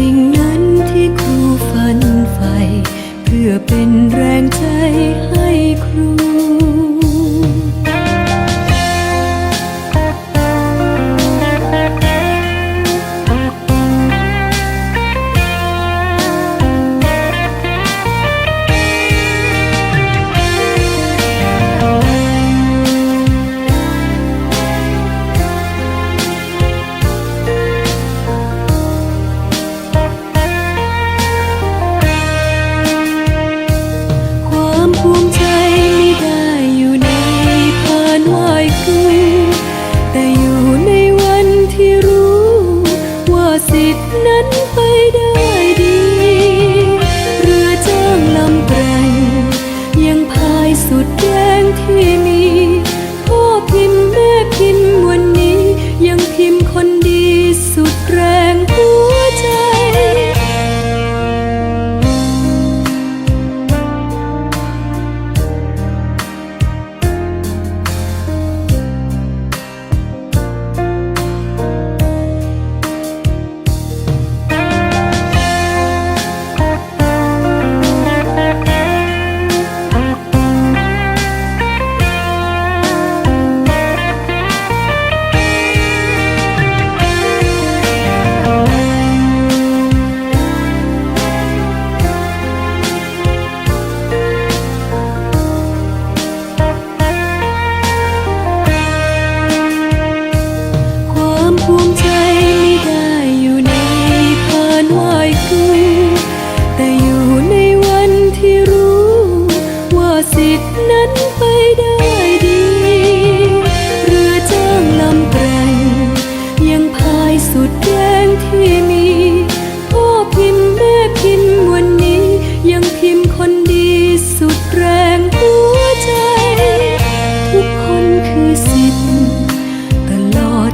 สิ่งนั้นที่ครูฝันใฝ่เพื่อเป็นแรงใจให้ครู สิท